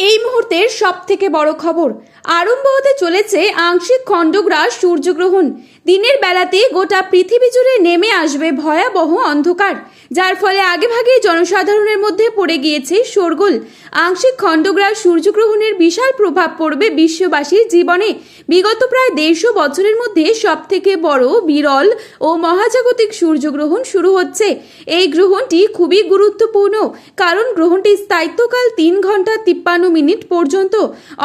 এই মুহূর্তের সব থেকে বড় খবর আরম্ভ হতে চলেছে আংশিক খণ্ডগ্রাস সূর্যগ্রহণ। দিনের বেলাতে গোটা পৃথিবী জুড়ে নেমে আসবে ভয়াবহ অন্ধকার, যার ফলে আগেভাগেই জনসাধারণের মধ্যে পড়ে গিয়েছে শোরগোল। আংশিক খণ্ডগ্রাস সূর্যগ্রহণের বিশাল প্রভাব পড়বে বিশ্ববাসীর জীবনে। বিগত প্রায় দেড়শো বছরের মধ্যে সব থেকে বড়, বিরল ও মহাজাগতিক সূর্যগ্রহণ শুরু হচ্ছে। এই গ্রহণটি খুবই গুরুত্বপূর্ণ, কারণ গ্রহণটির স্থায়িত্বকাল তিন ঘণ্টা তিপ্পান্ন মিনিট পর্যন্ত,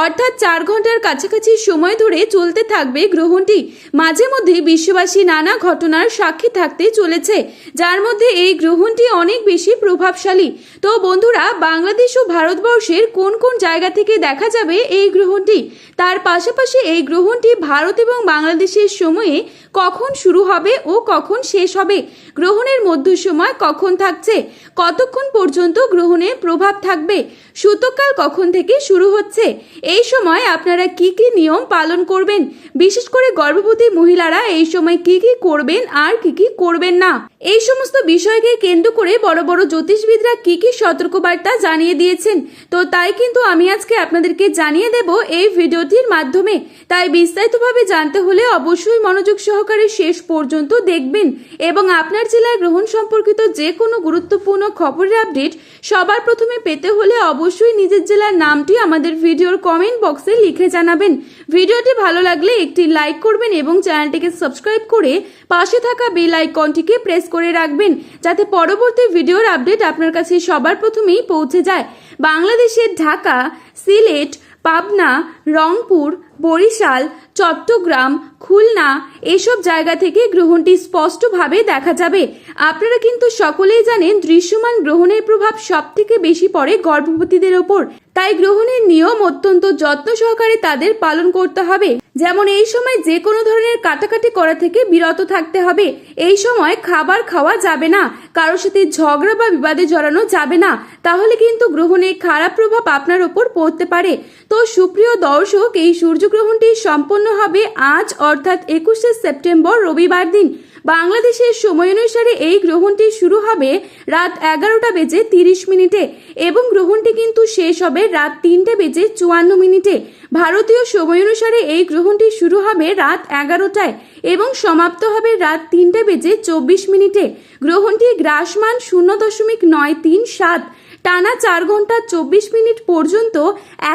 অর্থাৎ চার ঘণ্টার কাছাকাছি সময় ধরে চলতে থাকবে গ্রহণটি। মাঝে মধ্যে বিশ্ববাসী নানা ঘটনার সাক্ষী থাকতে চলেছে, যার মধ্যে এই গ্রহণটি অনেক বেশি প্রভাবশালী। তো বন্ধুরা, বাংলাদেশ ও ভারতবর্ষের কোন কোন জায়গা থেকে দেখা যাবে এই গ্রহণটি? তার পাশাপাশি এই গ্রহণটি ভারত এবং বাংলাদেশের সময়ে কখন শুরু হবে ও কখন শেষ হবে? গ্রহণের মধ্য সময় কখন থাকছে? কতক্ষণ পর্যন্ত গ্রহণের প্রভাব থাকবে? সূতককাল কখন থেকে শুরু হচ্ছে? এই সময় আপনারা কি কি নিয়ম পালন করবেন? বিশেষ করে গর্ভবতী মহিলারা এই সময় কি কি করবেন আর কি কি করবেন না? এই সমস্ত বিষয়কে কেন্দ্র করে বড় বড় জ্যোতিষবিদরা কি কি সতর্কবার্তা জানিয়ে দিয়েছেন? তো তাই কিন্তু আমি আজকে আপনাদেরকে জানিয়ে দেব এই ভিডিওটির মাধ্যমে। তাই বিস্তারিতভাবে জানতে হলে অবশ্যই মনোযোগ সহকারে শেষ পর্যন্ত দেখবেন এবং আপনার জেলায় গ্রহণ সম্পর্কিত যে কোনো গুরুত্বপূর্ণ খবরের আপডেট সবার প্রথমে পেতে হলে অবশ্যই নিজের জেলার নামটি আমাদের ভিডিওর কমেন্ট বক্সে লিখে জানাবেন। ভিডিওটি ভালো লাগলে একটি লাইক করবেন এবং চ্যানেলটিকে সাবস্ক্রাইব করে পাশে থাকা বেল আইকনটিকে প্রেস করে রাখবেন যাতে পরবর্তী ভিডিওর আপডেট আপনার কাছে সবার প্রথমেই পৌঁছে যায়। বাংলাদেশের ঢাকা, সিলেট, পাবনা, রংপুর বরিশাল, চট্টগ্রাম, খুলনা এসব জায়গা থেকে গ্রহণটি স্পষ্টভাবে দেখা যাবে। আপনারা কিন্তু সকলেই জানেন দৃশ্যমান গ্রহণের প্রভাব সব থেকে বেশি পড়ে গর্ভবতীদের ওপর। তাই গ্রহণের নিয়ম অত্যন্ত যত্ন সহকারে তাদের পালন করতে হবে। যেমন এই সময় যে কোনো ধরনের কাটাকাটি করা থেকে বিরত থাকতে হবে। এই সময় খাবার খাওয়া যাবে না, কারোর সাথে ঝগড়া বা বিবাদে জড়ানো যাবে না। তাহলে কিন্তু গ্রহণের খারাপ প্রভাব আপনার ওপর পড়তে পারে। তো সুপ্রিয় দর্শক, এই সূর্যগ্রহণটি সম্পন্ন হবে আজ, অর্থাৎ একুশে সেপ্টেম্বর, রবিবার দিন। বাংলাদেশের সময় অনুসারে এই গ্রহণটি শুরু হবে রাত এগারোটা বেজে তিরিশ মিনিটে এবং গ্রহণটি কিন্তু শেষ হবে রাত তিনটে বেজে চুয়ান্ন মিনিটে। ভারতীয় সময় অনুসারে এই গ্রহণটি শুরু হবে রাত এগারোটায় এবং সমাপ্ত হবে রাত তিনটে বেজে চব্বিশ মিনিটে। গ্রহণটি গ্রাসমান শূন্য দশমিক নয় তিন সাত টানা চার ঘণ্টা চব্বিশ মিনিট পর্যন্ত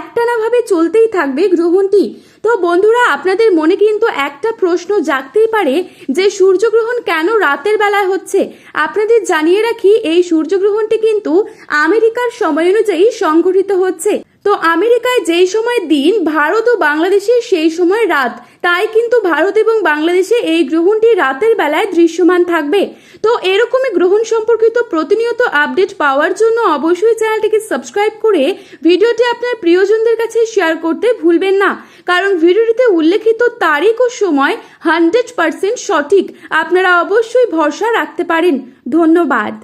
একটানাভাবে চলতেই থাকবে গ্রহণটি। তো বন্ধুরা, আপনাদের মনে কিন্তু একটা প্রশ্ন জাগতেই পারে যে সূর্যগ্রহণ কেন রাতের বেলায় হচ্ছে? আপনাদের জানিয়ে রাখি, এই সূর্যগ্রহণটি কিন্তু আমেরিকার সময় অনুযায়ী সংঘটিত হচ্ছে। তো আমেরিকায় যেই সময় দিন, ভারত ও বাংলাদেশে সেই সময় রাত। তাই কিন্তু ভারত এবং বাংলাদেশে এই গ্রহণটি রাতের বেলায় দৃশ্যমান থাকবে। তো এরকমই গ্রহণ সম্পর্কিত প্রতিনিয়ত আপডেট পাওয়ার জন্য অবশ্যই চ্যানেলটিকে সাবস্ক্রাইব করে ভিডিওটি আপনার প্রিয়জনদের কাছে শেয়ার করতে ভুলবেন না। কারণ ভিডিওটিতে উল্লেখিত তারিখ ও সময় হান্ড্রেড পার্সেন্ট সঠিক। আপনারা অবশ্যই ভরসা রাখতে পারেন। ধন্যবাদ।